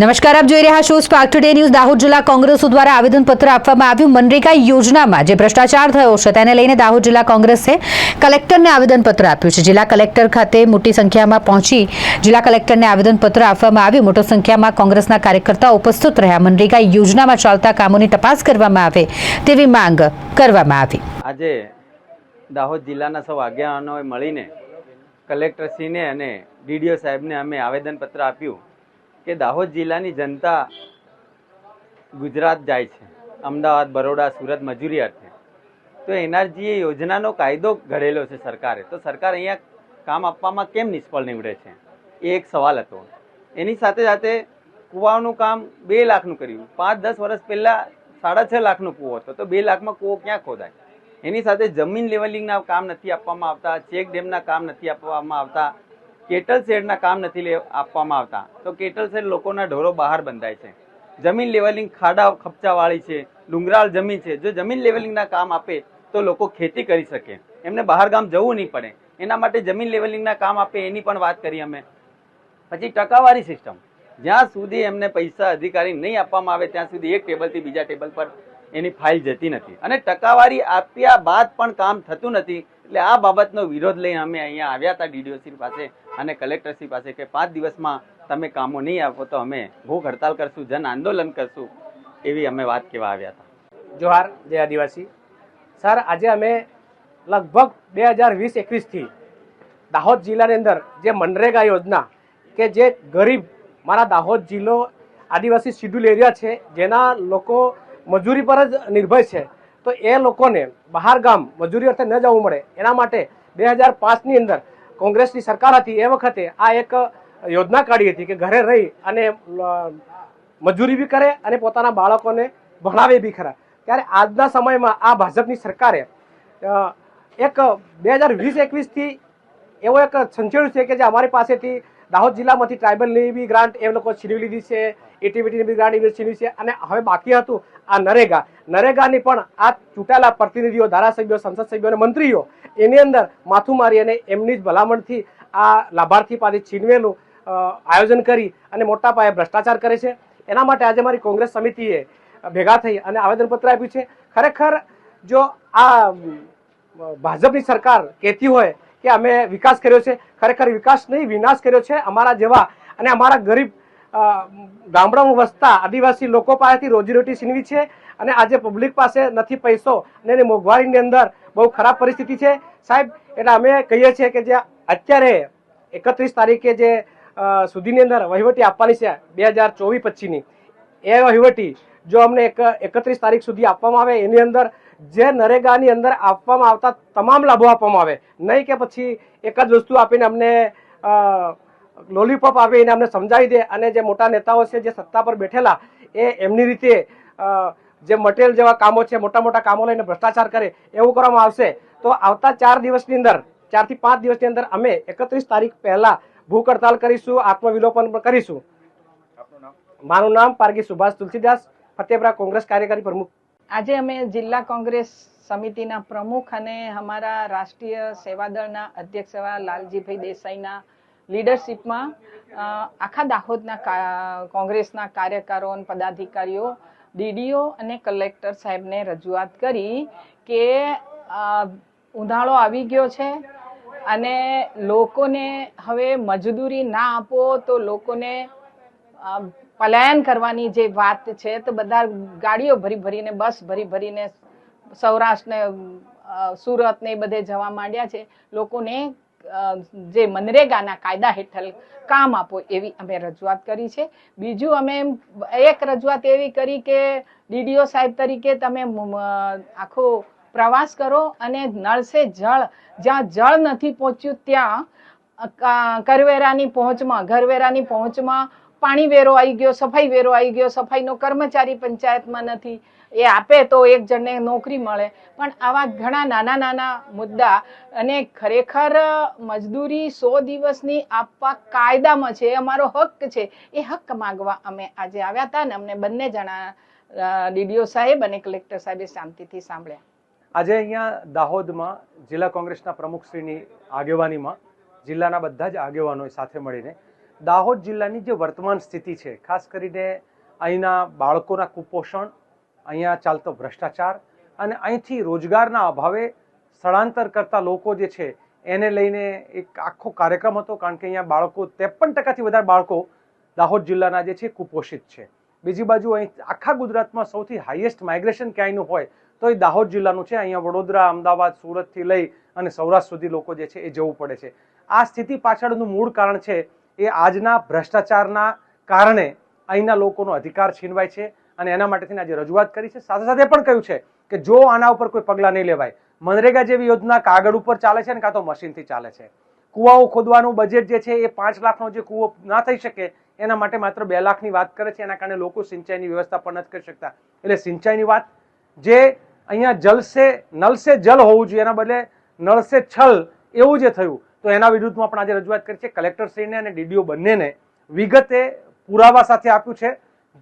નમસ્કાર, આપ જોઈ રહ્યા છો સ્પાર્ક ટુડે ન્યૂઝ દાહોદ જિલ્લા કોંગ્રેસ દ્વારા આવેદનપત્ર આપવામાં આવ્યું. મનરેગા યોજનામાં જે ભ્રષ્ટાચાર થયો છે, તેને લઈને દાહોદ જિલ્લા કોંગ્રેસે કલેક્ટરને આવેદનપત્ર આપ્યું છે. જિલ્લા કલેક્ટર ખાતે મોટી સંખ્યામાં પહોંચી જિલ્લા કલેક્ટરને આવેદનપત્ર આપવામાં આવ્યું. મોટી સંખ્યામાં કોંગ્રેસના કાર્યકર્તાઓ ઉપસ્થિત રહ્યા. મનરેગા યોજનામાં ચાલતા કામોની તપાસ કરવામાં આવે તેવી માંગ કરવામાં આવી. આજે દાહોદ જિલ્લાના સૌ આગેવાનોએ મળીને કલેક્ટરશ્રીને અને ડીડીઓ સાહેબને અમે આવેદનપત્ર આપ્યું. કે દાહોદ જિલ્લાની જનતા ગુજરાત જાય છે. અમદાવાદ, બરોડા, સુરત, મજૂરી અર્થે. તો એનઆરજી યોજનાનો કાયદો ઘડેલો છે સરકારે. તો સરકાર અહીંયા કામ આપવામાં કેમ નિષ્ફળ નીવડે છે? એ એક સવાલ હતો. એની સાથે સાથે કૂવાનું કામ બે લાખનું કર્યું. પાંચ, દસ વર્ષ પહેલાં સાડા છ લાખનો કૂવો હતો. તો બે લાખમાં કૂવો ક્યાં ખોદાય? એની સાથે જમીન લેવલિંગના કામ નથી આપવામાં આવતા, ચેક ડેમના કામ નથી આપવામાં આવતા. કેટલ શેડના કામ નથી આપવામાં આવતા? તો કેટલ શેડ લોકોના ઢોરો બહાર બંધાય છે? જમીન લેવલિંગ ખાડા ખપચાવાળી છે, ડુંગરાળ જમીન છે. જો જમીન લેવલિંગના કામ આપે, તો લોકો ખેતી કરી શકે. એમને બહાર ગામ જવું નહીં પડે. એના માટે જમીન લેવલિંગના કામ આપે એની પણ વાત કરી અમે. પછી ટકાવારી સિસ્ટમ. જ્યાં સુધી એમને પૈસા અધિકારી નહીં આપવામાં આવે, ત્યાં સુધી એક ટેબલથી બીજા ટેબલ પર એની ફાઇલ જતી નથી. અને ટકાવારી આપ્યા બાદ પણ કામ થતું નથી. એટલે આ બાબતનો વિરોધ લઈ અમે અહીંયા આવ્યા હતા ડીડીઓસી પાસે. અને કલેક્ટરશ્રી પાસે કે પાંચ દિવસમાં તમે કામો નહીં આપો તો અમે ભૂખ હડતાલ કરશું, જન આંદોલન કરશું, એવી અમે વાત કહેવા આવ્યા હતા. જોહાર, જય આદિવાસી. સર, આજે અમે લગભગ બે હજાર વીસ એકવીસથી દાહોદ જિલ્લાની અંદર જે મનરેગા યોજના કે જે ગરીબ, મારા દાહોદ જિલ્લો આદિવાસી શિડ્યુલ એરિયા છે, જેના લોકો મજૂરી પર જ નિર્ભર છે, તો એ લોકોને બહાર ગામ મજૂરી અર્થે ન જવું મળે, એના માટે બે હજાર પાંચની અંદર કોંગ્રેસની સરકાર હતી એ વખતે આ એક યોજના કાઢી હતી કે ઘરે રહી અને મજૂરી બી કરે અને પોતાના બાળકોને ભણાવે બી ખરા. ત્યારે આજના સમયમાં આ ભાજપની સરકારે એક બે હજાર વીસ એકવીસથી એવો એક સંચેડું છે કે જે અમારી પાસેથી દાહોદ જિલ્લામાંથી ટ્રાઇબલની બી ગ્રાન્ટ એ લોકો છીનવી લીધી છે, એટીવીટીની બી ગ્રાન્ટ એવી છીનવી છે અને હવે બાકી હતું આ નરેગા. નરેગાની પણ આ ચૂંટાયેલા પ્રતિનિધિઓ, ધારાસભ્યો, સંસદ સભ્યો અને મંત્રીઓ એની અંદર માથું મારી અને એમની જ ભલામણથી આ લાભાર્થી પાસે છીનવેલું આયોજન કરી અને મોટા પાયે ભ્રષ્ટાચાર કરે છે. એના માટે આજે મારી કોંગ્રેસ સમિતિએ ભેગા થઈ અને આવેદનપત્ર આપ્યું છે. ખરેખર જો આ ભાજપની સરકાર કહેતી હોય કે અમે વિકાસ કર્યો છે, ખરેખર વિકાસ નહીં, વિનાશ કર્યો છે અમારા જેવા અને અમારા ગરીબ ગામડામાં વસતા આદિવાસી લોકો પાસેથી રોજીરોટી છીનવી છે અને આજે પબ્લિક પાસે નથી પૈસો અને એની મોંઘવારીની અંદર બહુ ખરાબ પરિસ્થિતિ છે. સાહેબ, એટલે અમે કહીએ છીએ કે જે અત્યારે એકત્રીસ તારીખે જે સુધીની અંદર વહીવટી આપવાની છે બે હજાર ચોવીસ પછીની એ વહીવટી જો અમને એક, એકત્રીસ તારીખ સુધી આપવામાં આવે, એની અંદર જે નરેગાની અંદર આપવામાં આવતા તમામ લાભો આપવામાં આવે, નહીં કે પછી એક જ વસ્તુ આપીને અમને અ, આપે એને અમને સમજાવી દે અને જે મોટા નેતાઓ છે જે સત્તા પર બેઠેલા એ એમની રીતે જે મટેરિયલ જેવા કામો છે મોટા મોટા કામો લઈને ભ્રષ્ટાચાર કરે એવું કરવામાં આવશે. તો આવતા ચાર દિવસની અંદર ચારથી પાંચ દિવસની અંદર અમે એકત્રીસ તારીખ પહેલા ભૂખ હડતાલ કરીશું આત્મવિલોપન પણ કરીશું. મારું નામ પારગી સુભાષ તુલસીદાસ ફતેપરા કોંગ્રેસ કાર્યકારી પ્રમુખ. આજે અમે જિલ્લા કોંગ્રેસ સમિતિના પ્રમુખ અને અમારા રાષ્ટ્રીય સેવાદળના અધ્યક્ષ એવા લાલજીભાઈ દેસાઈના લીડરશિપમાં આખા દાહોદના કોંગ્રેસના કાર્યકરો અને પદાધિકારીઓ, ડીડીઓ અને કલેક્ટર સાહેબને રજૂઆત કરી કે ઉનાળો આવી ગયો છે અને લોકોને હવે મજદૂરી ના આપો તો લોકોને પલાયન કરવાની જે વાત છે તો બધા ગાડીઓ ભરી ભરીને, બસ ભરી ભરીને, સૌરાષ્ટ્રને સુરતને એ બધે જવા માંડ્યા છે. લોકોને જે મનરેગાના કાયદા હેઠળ કામ આપો એવી અમે રજૂઆત કરી છે. બીજું અમે એક રજૂઆત એવી કરી કે ડીડીઓ સાહેબ તરીકે તમે આખો પ્રવાસ કરો અને નળ સે જળ, જ્યાં જળ નથી પહોંચ્યું ત્યાં કરવેરાની પહોંચમાં, ઘરવેરાની પહોંચમાં પાણી વેરો આવી ગયો, સફાઈ વેરો આવી ગયો, સફાઈનો કર્મચારી પંચાયતમાં નથી. એ આપે તો એક જણને નોકરી મળે. પણ આવા ઘણા નાના નાના મુદ્દા અને ખરેખર મજદૂરી સો દિવસની આપવા કાયદામાં છે અમારો હક છે, એ હક માગવા અમે આજે આવ્યા હતા ને અમને બંને જણા ડીડીઓ સાહેબ અને કલેક્ટર સાહેબે શાંતિથી સાંભળ્યા. આજે અહીંયા દાહોદમાં જિલ્લા કોંગ્રેસના પ્રમુખશ્રીની આગેવાનીમાં જિલ્લાના બધા જ આગેવાનો સાથે મળીને દાહોદ જિલ્લાની જે વર્તમાન સ્થિતિ છે, ખાસ કરીને અહીંના બાળકોના કુપોષણ, અહીંયા ચાલતો ભ્રષ્ટાચાર અને અહીંથી રોજગારના અભાવે સ્થળાંતર કરતા લોકો જે છે, એને લઈને એક આખો કાર્યક્રમ હતો, કારણ કે અહીંયા બાળકો ત્રેપન ટકાથી વધારે બાળકો દાહોદ જિલ્લાના જે છે, કુપોષિત છે. બીજી બાજુ અહીં આખા ગુજરાતમાં સૌથી હાઈએસ્ટ માઇગ્રેશન ક્યાંયનું હોય, તો એ દાહોદ જિલ્લાનું છે. અહીંયા વડોદરા, અમદાવાદ, સુરતથી લઈ અને સૌરાષ્ટ્ર સુધી લોકો જે છે, એ જવું પડે છે. આ સ્થિતિ પાછળનું મૂળ કારણ છે એ આજના ભ્રષ્ટાચારના કારણે અહીંના લોકોનો અધિકાર છીનવાય છે અને એના માટે થઈને આજે રજૂઆત કરી છે. સાથે સાથે પણ કહ્યું છે કે જો આના ઉપર કોઈ પગલાં નહીં લેવાય, મનરેગા જેવી યોજના કાગળ ઉપર ચાલે છે ને કાં તો મશીનથી ચાલે છે. કૂવાઓ ખોદવાનું બજેટ જે છે એ પાંચ લાખનો જે કૂવો ના થઈ શકે એના માટે માત્ર બે લાખની વાત કરે છે. એના કારણે લોકો સિંચાઈની વ્યવસ્થા પણ નથી કરી શકતા. એટલે સિંચાઈની વાત જે અહીંયા જલસે, નલસે જલ હોવું જોઈએ, એના બદલે નળસે છલ એવું જે થયું તો એના વિરુદ્ધમાં પણ આજે રજૂઆત કરી છે. કલેક્ટરશ્રીને અને ડીડીઓ બંનેને વિગતે પુરાવા સાથે આપ્યું છે.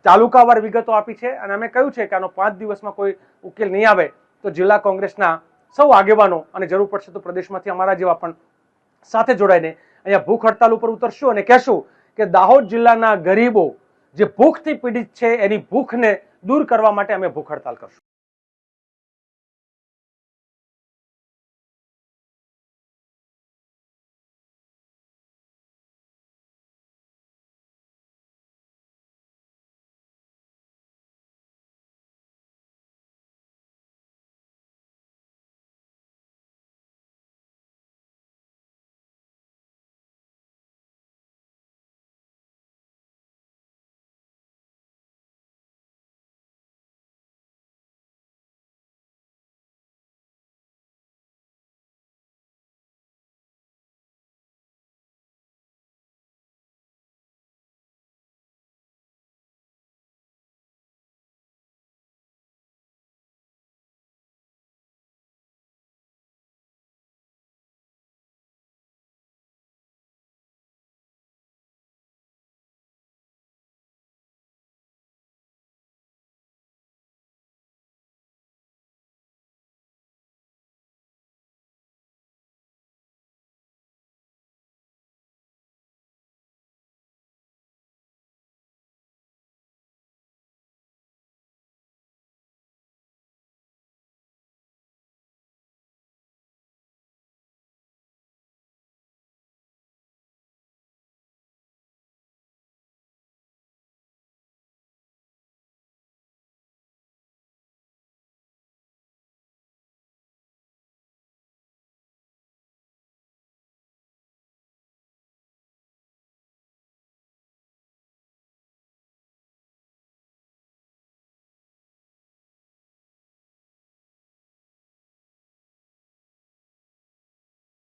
તાલુકાવાર વિગતો આપી છે અને અમે કહ્યું છે કે આનો પાંચ દિવસમાં કોઈ ઉકેલ નહીં આવે તો જિલ્લા કોંગ્રેસના સૌ આગેવાનો અને જરૂર પડશે તો પ્રદેશમાંથી અમારા જેવા પણ સાથે જોડાઈને અહીંયા ભૂખ હડતાલ ઉપર ઉતરશું અને કહેશું કે દાહોદ જિલ્લાના ગરીબો જે ભૂખથી પીડિત છે એની ભૂખને દૂર કરવા માટે અમે ભૂખ હડતાલ કરશું.